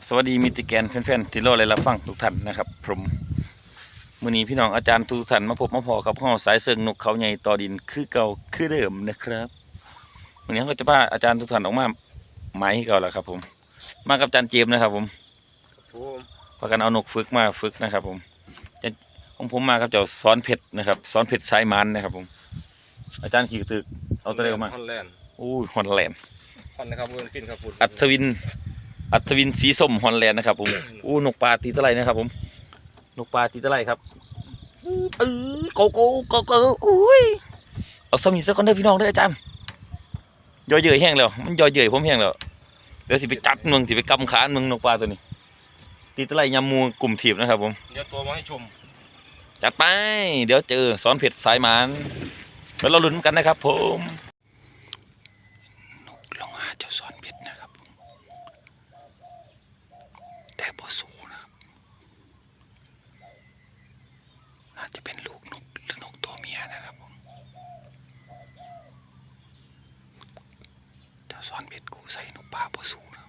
บสวัสดีมิติแกนแฟนๆที่รอเลยรับฟังทุกท่านนะครับผมมื้อนี้พี่น้องอาจารย์ทุกท่านมาพบมาพอกับห้อสายเสิงนกเขาใหญ่ต่อดินคือเก่าคือเดิมนะครับวันนี้เขาจะพาอาจารย์ทุกท่านออกมาไม้ให้เก่าแล้วครับ ผม มากับอาจารย์เจมส์นะครับผมผมพากันเอานกฝึกมาฝึกนะครับ ผมอาจารย์ของผมมากับเจ้าซ้อนเพชรนะครับซ้อนเพชรสายมันนะครับ ผม อาจารย์ขี่กระตึกเอาตัวเร็วมาฮอลแลนด์อู้ยฮอนแลนด์ฮอนนะครับเพื่อนฟินครับพูดอัศวิน อัศวินสีส้มฮอลแลนด์นะครับผมอู้นกปลาตีตะไลนะครับ ผม นกปลาตีตะไลครับเออโกโก้โกโก้อุ้ยเอาสมีสักคนเด้อพี่น้องเด้ออาจารย์ย่อเยื่อแห้งแล้ว มันย่อเยื่อผมแห้งแล้วเดี๋ยวสิไปจัดมึงสิไปกำขานมึงนกปลาตัวนี้ ตีตะไลยำมูกลุ่มถีบนะครับ ผมเดี๋ยวตัวมาให้ชมจัดไป เดี๋ยวเจอสอนเผ็ดสายหมันแล้วเราลุ้นกันนะครับ ผมนกลองหาเจ้าสอนเผ็ดนะครับ แต่พอสูนะครับน่าจะเป็นลูกนกหรือนกตัวเมียนะครับผมเจ้าสอนเผ็ดกูใส่นกป่าพอสูนะครับ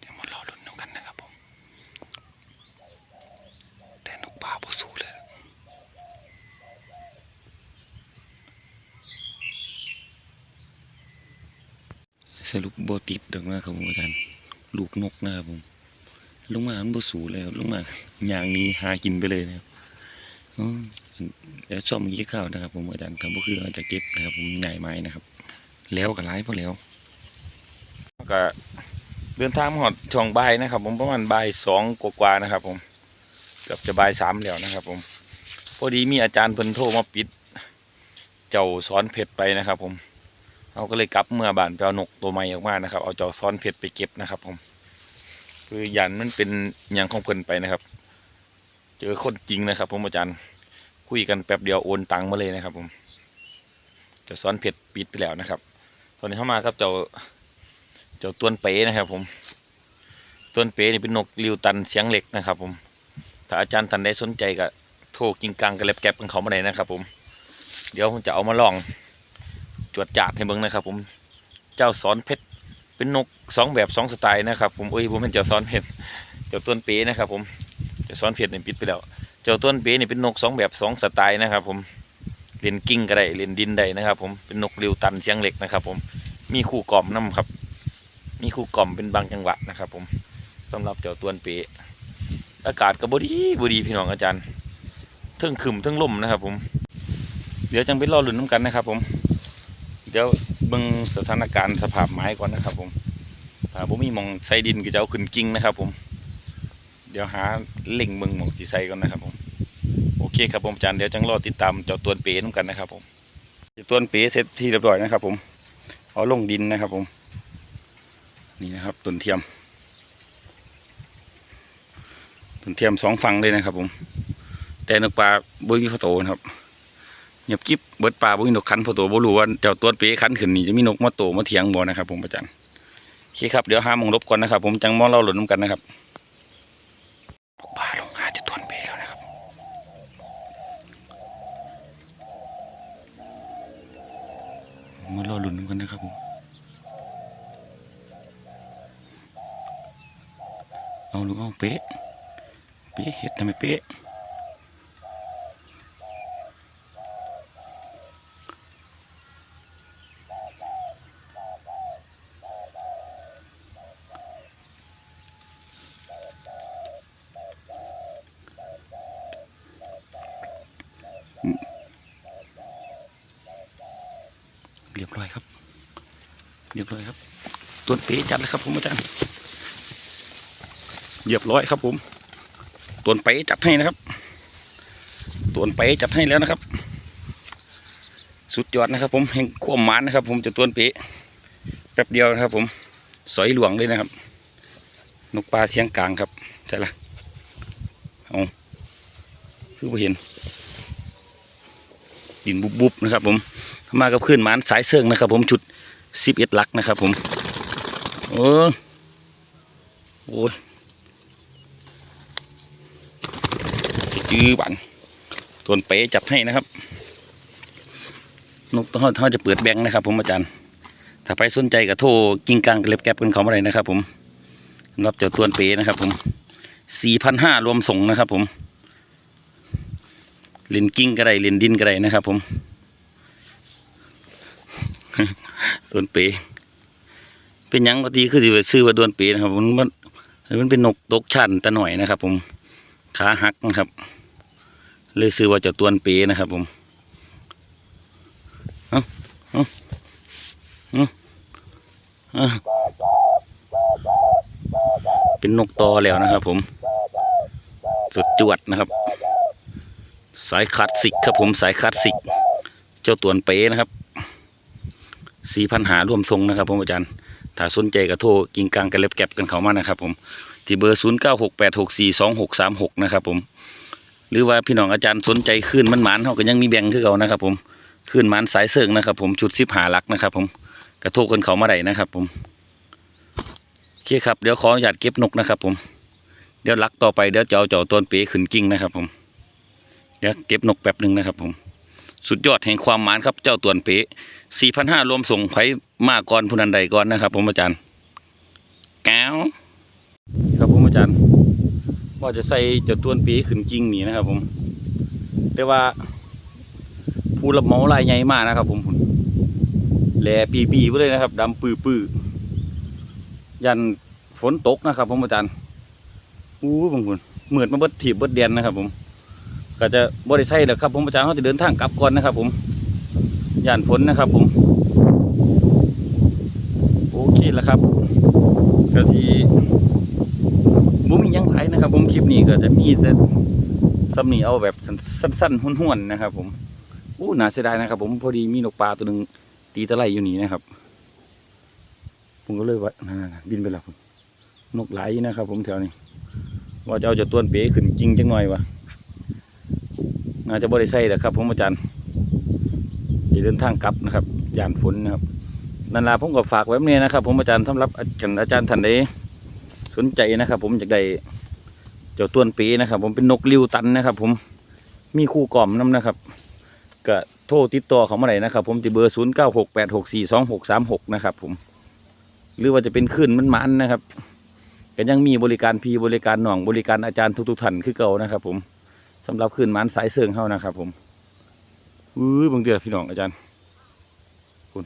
เดี๋ยวมารอลุ้นกันนะครับผม แต่นกป่าพอสู้เลย สรุปโบติดดังนะครับผมอาจารย์ลูกนกนะครับผมลงมามันบ่สูเลยครับลงมาอย่างนี้หากินไปเลยนะครับแล้วซ่อมเมื่อกี้ข้าวนะครับ ผมอาจารย์ทำก็คืออาจจะเก็บนะครับผมใหญ่ไม้นะครับ แล้วก็ร้ายพอแล้วก็เดินทางมาหอดช่วงบ่ายนะครับ ผมประมาณใบสองกว่าๆนะครับ ผมเกือบจะใบสามแล้วนะครับ ผมพอดีมีอาจารย์เพิ่นโทรมาปิด เจ้าซ้อนเพชรไปนะครับ ผม เอาก็เลยกลับเมื่อบานไปเอานกตัวใหม่ออกมานะครับ เอาจ้าซ้อนเพชรไปเก็บนะครับ ผม คือยันมันเป็นอย่างของเพิ่นไปนะครับ เจอคนจริงนะครับ ผมอาจารย์คุยกันแป๊บเดียวโอนตังค์มาเลยนะครับ ผมจ้าซ้อนเพชรปิดไปแล้วนะครับ ตอนนี้เข้ามาครับเจ้าเจ้าต้วนเป๋นะครับ ผมต้วนเป๋นี่เป็นนกริวตันเสียงเหล็กนะครับ ผม ถ้าอาจารย์ท่านใดสนใจก็โทรกิงกังกระเล็บแก็บกันเขามาเลยนะครับ ผม เดี๋ยวผมจะเอามาลอง จวดจาดให้เบิ่งนะครับผมเจ้าสอนเพชรเป็นนกสองแบบสองสไตล์นะครับ ผมเอ้ยผมเป็นเจ้าสอนเพชรเจ้าต้วนเป๋นะครับ ผมเจ้าสอนเพชรเนี่ยปิดไปแล้ว เจ้าต้วนเป๋นี่เป็นนกสองแบบสองสไตล์นะครับ ผมเล่นกิ้งก็ได้เล่นดินได้นะครับ ผมเป็นนกริวตันเสียงเหล็กนะครับ ผมมีคู่กล่อมน้ำครับ มีคู่กล่อมเป็นบางจังหวะนะครับ ผมสำหรับเจ้าตวนเปะอากาศก็บดีบดีพี่น้องอาจารย์ทึ่งขึ้มทึ่งล่มนะครับ ผม เดี๋ยวจังไปรอลุ้นน้ำกันนะครับ ผม เดี๋ยวเบิ่งสถานการณ์สภาพไม้ก่อนนะครับ ผมถ้าผมมีมองใส่ดินก็จะเอาขึ้นกิ่งนะครับ ผม เดี๋ยวหาเล่งเบิ่งมองที่ใส่ก่อนนะครับ ผม โอเคครับผมอาจารย์เดี๋ยวจังรอติดตามเจ้าตัวเปะน้ำกันนะครับ ผมเจ้าตวเปะเสร็จที่เรียบร้อยนะครับ ผมเอาลงดินนะครับ ผม นี่นะครับต้นเทียมต้นเทียมสองฝั่งเลยนะครับ ผม แต่นกปลาบุ้ยพอโตนะครับ เงียบกิ๊บเบิดปลาบุ้ยนกขันพอโตบ่รู้ว่าเจ้าตัวเป๊ะขันขึ้นนี่จะมีนกมาโตมาเถียงบ่นะครับ ผมอาจารย์โอเคครับเดี๋ยวห้ามองลบก่อนนะครับ ผมจังมองเราหล่นน้ำกันนะครับนกปลาลงหาจะตัวเป๊ะแล้วนะครับมารอหลุนน้ำกันนะครับผมเอาลูกเอาเป๊ะเป๊ะเฮ็ดทำไมเป๊ะ บร้อยครับเรียบร้อยครับตัวเป๊ะจัดเลยครับผมอาจารย์เรียบร้อยครับผมตวนไปจัดให้นะครับตวนไปจัดให้แล้วนะครับ สุดยอดนะครับ ผมแห่งความหมานนะครับ ผมจะตวนเป๊ะแป๊บเดียวนะครับ ผมสอยหลวงเลยนะครับ นกปลาเสียงกลางครับใช่ละเอาคือบ่เห็นดินบุบๆนะครับ ผม มากับขึ้นหมานสายเสื่องนะครับ ผมชุดสิบเอ็ดลักนะครับ ผมเออโอ้ยจื้อบันตัวเป๋จับให้นะครับ นกตัวเขาจะเปิดแบงค์นะครับ ผมอาจารย์ ถ้าไปสนใจก็โทรกิ้งกังกเล็บแก๊บกันเขามาเลยนะครับ ผมรับเจ้าตัวนเป๋นะครับ ผมสี่พันห้ารวมส่งนะครับ ผมเล่นกิ้งก็ได้เล่นดินก็ได้นะครับ ผม ตัวนเปเป็นยังปกติคือสิไปซื้อว่าดวนเปนะครับมันมันมันเป็นนกตกชั้นแต่หน่อยนะครับ ผมขาหักนะครับ เลยซื้อว่าเจ้าตัวนเปนะครับ ผมอะเป็นนกตอแล้วนะครับ ผมสุดจวดนะครับ สายคลาสสิกครับผมสายคลาสสิก เจ้าตัวนเปนะครับ สี่พันหาร่วมทรงนะครับผมอาจารย์ ถ้าสนใจก็โทรกิ่งกลางกันเล็บแก็บกันเขามานะครับผมที่เบอร์ศูนย์เก้าหกแปดหกสี่สองหกสามหกนะครับผมหรือว่าพี่น้องอาจารย์สนใจขึ้นมันหมานเขาก็ยังมีแบ่งคือเขานะครับผมขึ้นหมานสายเสิร์งนะครับผมชุดสิบหาลักนะครับผมกระโทกกันเขามาได้นะครับผมโอเคครับเดี๋ยวขออนุญาตเก็บนกนะครับผมเดี๋ยวลักต่อไปเดี๋ยวจะเอาเจ้าต้นเป๋ขึ้นกิ่งนะครับผมเดี๋ยวเก็บนกแป๊บหนึ่งนะครับผม สุดยอดแห่งความหมานครับ เจ้าตัวนเป๋สี่พันห้ารวมส่งไผมาก่อนผู้นันใดก่อนนะครับ ผมอาจารย์แก้วครับผมอาจารย์ว่าจะใส่เจ้าตัวนเป๋ขึ้นกิ่งนี่นะครับ ผมแต่ว่าผู้รับเหมาลายใหญ่มากนะครับ ผมแหล่ปีปีไปเลยนะครับดำปื้อปื้อยันฝนตกนะครับ ผมอาจารย์อู้บางคนเหมือดมาเบิดถีบเบิดเดียนนะครับ ผม ก็จะบริใช่แล้วครับผมอาจารย์เขาจะเดินทางกลับก่อนนะครับ ผมยันฝนนะครับ ผมโอเคแล้วครับก็ที่บุมียังไงนะครับ ผมคลิปนี้ก็จะมีแต่สำนีเอาแบบสั้นๆห้วนๆนะครับ ผมอู้น่าเสียดายนะครับ ผมพอดีมีนกปลาตัวหนึ่งตีตะไลอยู่นี่นะครับ ผมก็เลยว่าบินไปแล้วนกหลายนะครับ ผมแถวนี้ว่าจะเอาจะต้วนเป๋ขึ้นจริงจังหน่อยวะ น่าจะบริใส่แหละครับผมอาจารย์จะเดินทางกลับนะครับย่านฝนนะครับนันลาผมก็ฝากไว้เนี่ยนะครับผมอาจารย์สำหรับอาจารย์อาจารย์ท่านใดสนใจนะครับ ผมอยากได้เจ้าต้วนป๋นะครับ ผมเป็นนกริวตันนะครับ ผมมีคู่กล่อมน้ำนะครับก็โทรติดต่อเขามาไหนนะครับ ผมที่เบอร์ศูนย์เก้าหกแปดหกสี่สองหกสามหกนะครับ ผม หรือว่าจะเป็นขึ้นมันมันๆนะครับก็ยังมีบริการพีบริการหน่องบริการอาจารย์ทุกๆท่านคือเก่านะครับ ผม สำหรับขึ้นมันสายเสื่องเข้านะครับ ผมอื้อบางเดือนพี่น้องอาจารย์คุณ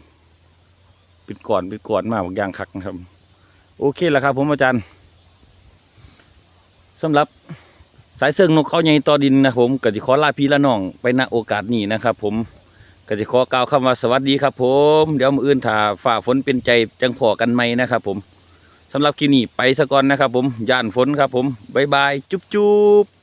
ปิดก่อนปิดก่อนมากบางอย่างคักนะครับ โอเคแล้วครับ ผมอาจารย์สำหรับสายเสื่องนกเขาใหญ่ต่อดินนะครับผมก็จะขอลาพี่ละน้องไปณโอกาสนี้นะครับ ผมก็จะขอกล่าวคำว่าสวัสดีครับ ผม เดี๋ยวมืออื่นถ้าฝ่าฝนเป็นใจจังพอกันไหมนะครับ ผมสำหรับคลิปนี้ไปสะก่อนนะครับ ผมย่านฝนครับ ผมบ๊ายบาย จุ๊บจุ๊บ